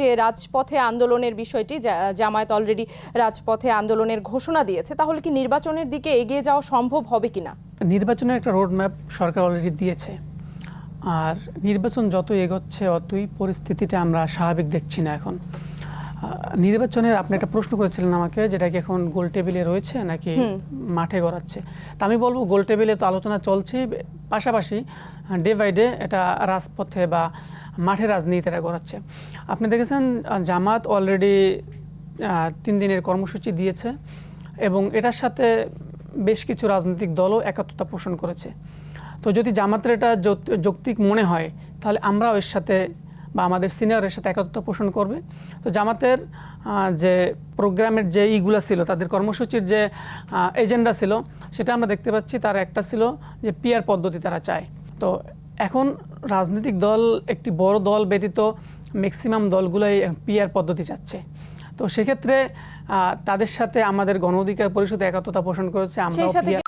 যে রাজপথে আন্দোলনের বিষয়টি জামায়াত অলরেডি রাজপথে আন্দোলনের ঘোষণা দিয়েছে, তাহলে কি নির্বাচনের দিকে এগিয়ে যাওয়া সম্ভব হবে কিনা? নির্বাচনের একটা রোডম্যাপ সরকার অলরেডি দিয়েছে। আর নির্বাচন যত এগোচ্ছে, অতই পরিস্থিতিটা আমরা স্বাভাবিক দেখছি না এখন। নির্বাচনের আপনি একটা প্রশ্ন করেছিলেন আমাকে যেটা কি এখন গোল টেবিলে রয়েছে নাকি মাঠে গড়াচ্ছে? তা আমি বলব গোল টেবিলে তো আলোচনা চলছে পাশাপাশি ডে বাই ডে এটা রাজপথে বা মাঠে রাজনীতিটা গড়াচ্ছে। আপনি দেখেছেন জামাত অলরেডি তিন দিনের কর্মসূচি দিয়েছে এবং এটার সাথে বেশ কিছু রাজনৈতিক দলও একাত্মতা পোষণ করেছে। তো যদি জামাতের এটা যৌক্তিক মনে হয় তাহলে আমরাও এর সাথে বা আমাদের সিনিয়রের সাথে একাত্মতা পোষণ করবে। তো জামাতের যে প্রোগ্রামের যে ইগুলো ছিল তাদের কর্মসূচির যে এজেন্ডা ছিল সেটা আমরা দেখতে পাচ্ছি তার একটা ছিল যে পিয়ার পদ্ধতি তারা চায়। তো এখন রাজনৈতিক দল একটি বড় দল ব্যতীত ম্যাক্সিমাম দলগুলোই পিয়ার পদ্ধতি চাচ্ছে। তো সেক্ষেত্রে তাদের সাথে আমাদের গণ অধিকার পরিষদ একাত্মতা পোষণ করেছে PR